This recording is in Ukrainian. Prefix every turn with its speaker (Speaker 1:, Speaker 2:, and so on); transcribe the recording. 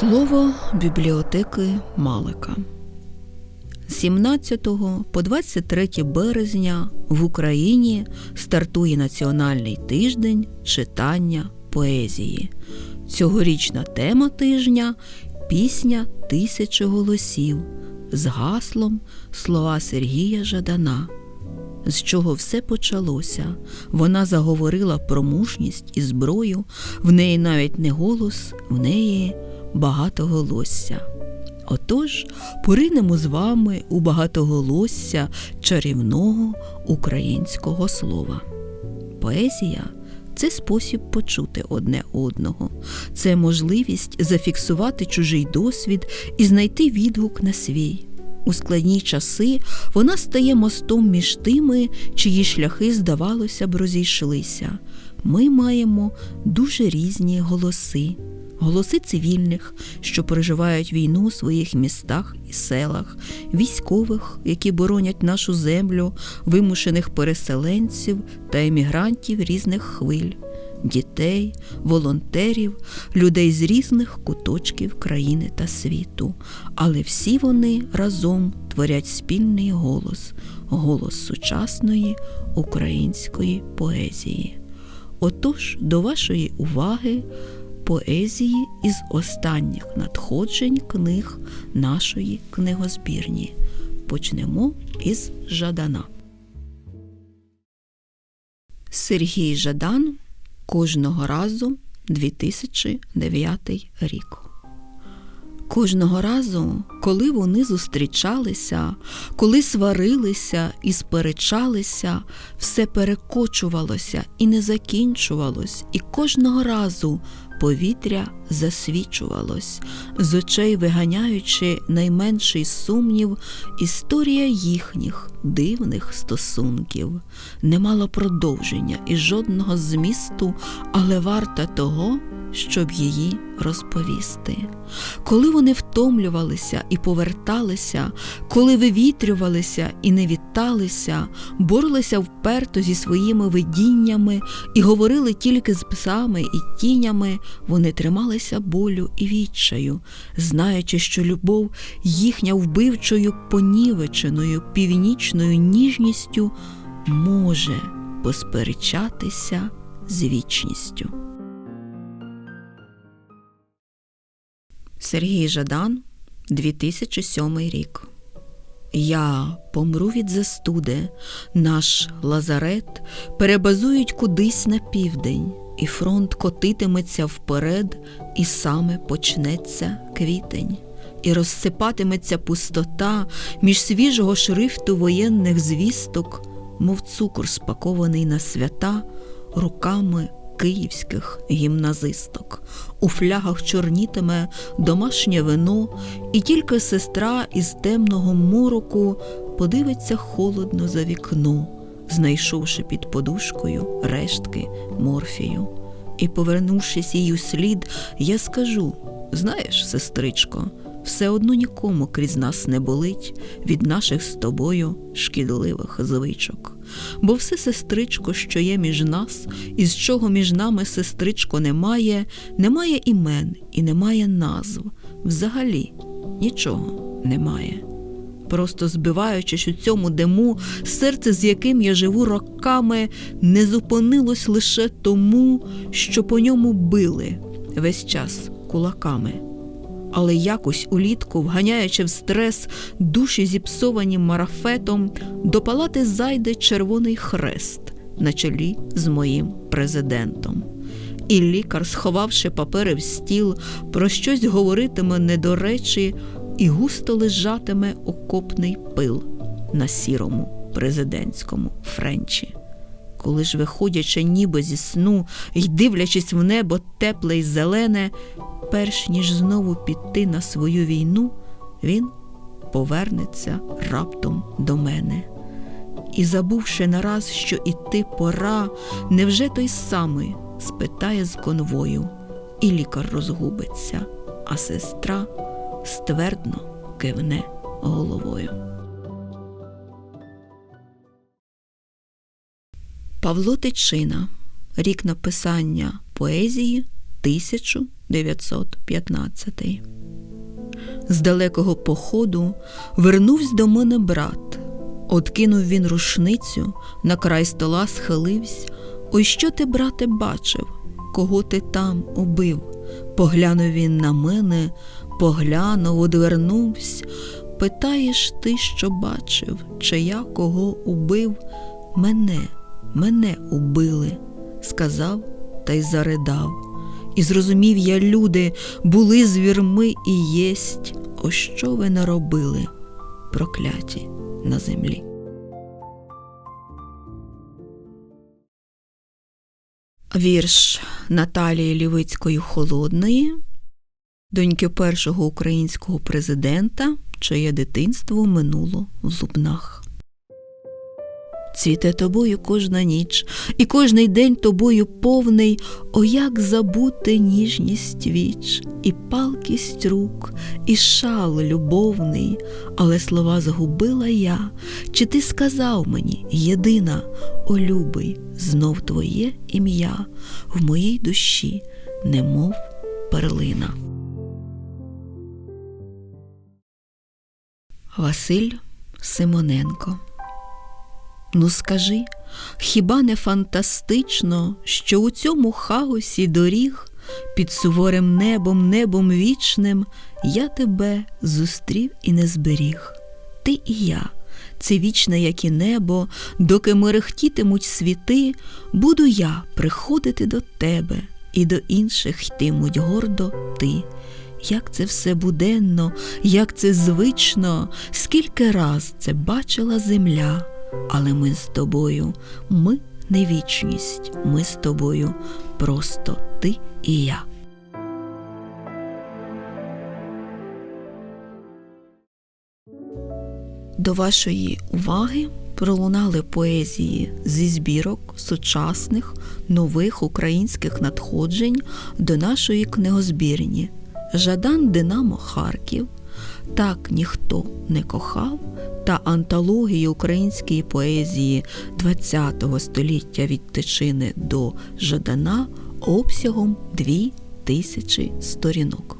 Speaker 1: Слово бібліотеки Малика. З 17 по 23 березня в Україні стартує Національний тиждень читання поезії. Цьогорічна тема тижня пісня тисячі голосів з гаслом слова Сергія Жадана. З чого все почалося. Вона заговорила про мужність і зброю, в неї навіть не голос, в неї багатоголосся. Отож, поринемо з вами у багатоголосся чарівного українського слова. Поезія це спосіб почути одне одного, це можливість зафіксувати чужий досвід і знайти відгук на свій. У складні часи вона стає мостом між тими, чиї шляхи, здавалося б, розійшлися. Ми маємо дуже різні голоси. Голоси цивільних, що переживають війну у своїх містах і селах, військових, які боронять нашу землю, вимушених переселенців та емігрантів різних хвиль, дітей, волонтерів, людей з різних куточків країни та світу. Але всі вони разом творять спільний голос, голос сучасної української поезії. Отож, до вашої уваги поезії із останніх надходжень книг нашої книгозбірні. Почнемо із Жадана. Сергій Жадан кожного разу 2009 рік. Кожного разу, коли вони зустрічалися, коли сварилися і сперечалися, все перекочувалося і не закінчувалось, і кожного разу повітря засвічувалось, з очей виганяючи найменший сумнів, історія їхніх дивних стосунків. Не мала продовження і жодного змісту, але варта того, щоб її розповісти. Коли вони втомлювалися і поверталися, коли вивітрювалися і не віталися, боролися вперто зі своїми видіннями і говорили тільки з псами і тінями, вони трималися болю і відчаю, знаючи, що любов їхня вбивчою понівеченою північною ніжністю може посперечатися з вічністю. Сергій Жадан, 2007 рік. Я помру від застуди, наш лазарет перебазують кудись на південь, і фронт котитиметься вперед, і саме почнеться квітень, і розсипатиметься пустота між свіжого шрифту воєнних звісток, мов цукор спакований на свята руками київських гімназисток. У флягах чорнітиме домашнє вино, і тільки сестра із темного мороку подивиться холодно за вікно, знайшовши під подушкою рештки морфію. І, повернувшись у слід, я скажу: знаєш, сестричко, все одно нікому крізь нас не болить від наших з тобою шкідливих звичок. Бо все, сестричко, що є між нас, і з чого між нами, сестричко, немає, немає імен і немає назв. Взагалі нічого немає. Просто збиваючись у цьому диму, серце, з яким я живу роками, не зупинилось лише тому, що по ньому били весь час кулаками але якось улітку, вганяючи в стрес душі зіпсовані марафетом, до палати зайде червоний хрест на чолі з моїм президентом. І лікар, сховавши папери в стіл, про щось говоритиме не до речі, і густо лежатиме окопний пил на сірому президентському френчі. Коли ж, виходячи, ніби зі сну й дивлячись в небо тепле й зелене, перш ніж знову піти на свою війну, він повернеться раптом до мене. І, забувши нараз, що іти пора, невже той самий спитає з конвою, і лікар розгубиться, а сестра ствердно кивне головою. Павло Тичина. Рік написання поезії 1000 1915. З далекого походу вернувся до мене брат. Откинув він рушницю, на край стола схиливсь. Ой, що ти, брате, бачив? Кого ти там убив? Поглянув він на мене, поглянув, одвернувсь. Питаєш ти, що бачив, чи я кого убив? Мене, мене убили, сказав та й заридав. І зрозумів я, люди, були звірми і єсть. О що ви наробили, прокляті на землі. Вірш Наталії Лівицької Холодної, доньки першого українського президента, чиє дитинство минуло в Лубнах. Цвіте тобою кожна ніч, і кожний день тобою повний, о, як забути ніжність віч, і палкість рук, і шал любовний, але слова згубила я. Чи ти сказав мені, єдина, о любий, знов твоє ім'я в моїй душі, немов перлина. Василь Симоненко Ну, скажи, хіба не фантастично, що у цьому хаосі доріг під суворим небом, небом вічним я тебе зустрів і не зберіг? Ти і я, це вічне, як і небо, доки мерехтітимуть світи, буду я приходити до тебе, і до інших йтимуть гордо ти. Як це все буденно, як це звично, скільки раз це бачила земля. Але ми з тобою, ми не вічність, ми з тобою, просто ти і я. До вашої уваги пролунали поезії зі збірок сучасних нових українських надходжень до нашої книгозбірні Жадан Динамо Харків. Так ніхто не кохав та антології української поезії ХХ століття від Тичини до Жадана обсягом дві тисячі сторінок.